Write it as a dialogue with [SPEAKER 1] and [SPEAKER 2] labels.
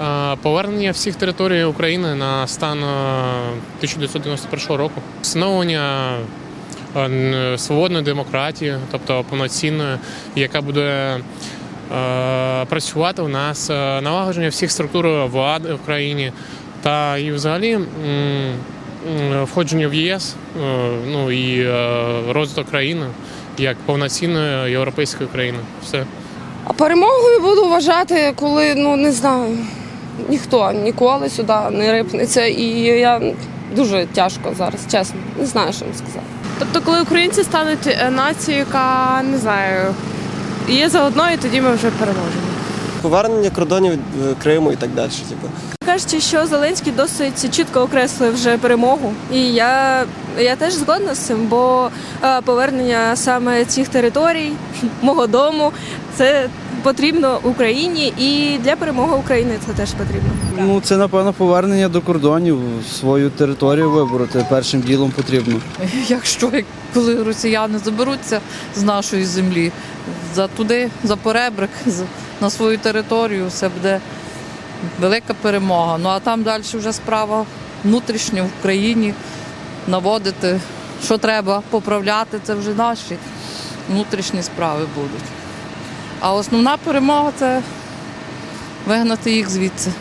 [SPEAKER 1] Е, Повернення всіх територій України на стан е, 1991 року, встановлення е, свободної демократії, тобто повноцінної, яка буде е, працювати у нас, е, налагодження всіх структур влади в країні та і взагалі входження в ЄС, е, ну і е, розвиток країни як повноцінної європейської країни. Все.
[SPEAKER 2] А перемогою буду вважати, коли ну не знаю, ніхто ніколи сюди не рипнеться. І я дуже тяжко зараз, чесно, не знаю, що вам сказати.
[SPEAKER 3] Тобто, коли українці стануть е, нацією, яка не знаю, є заодно, і тоді ми вже переможемо.
[SPEAKER 4] Повернення кордонів е, Криму і так далі. Типу.
[SPEAKER 5] Кажучи, що Зеленський досить чітко окреслив вже перемогу, і я, я теж згодна з цим, бо е, повернення саме цих територій, мого дому, це потрібно Україні, і для перемоги України це теж потрібно.
[SPEAKER 6] Ну, це напевно повернення до кордонів, свою територію вибороти першим ділом потрібно.
[SPEAKER 7] якщо коли росіяни заберуться з нашої землі за туди, за поребрик, на свою територію, це буде велика перемога. Ну а там далі вже справа внутрішня в країні, наводити, що треба поправляти, це вже наші внутрішні справи будуть. А основна перемога це вигнати їх звідси.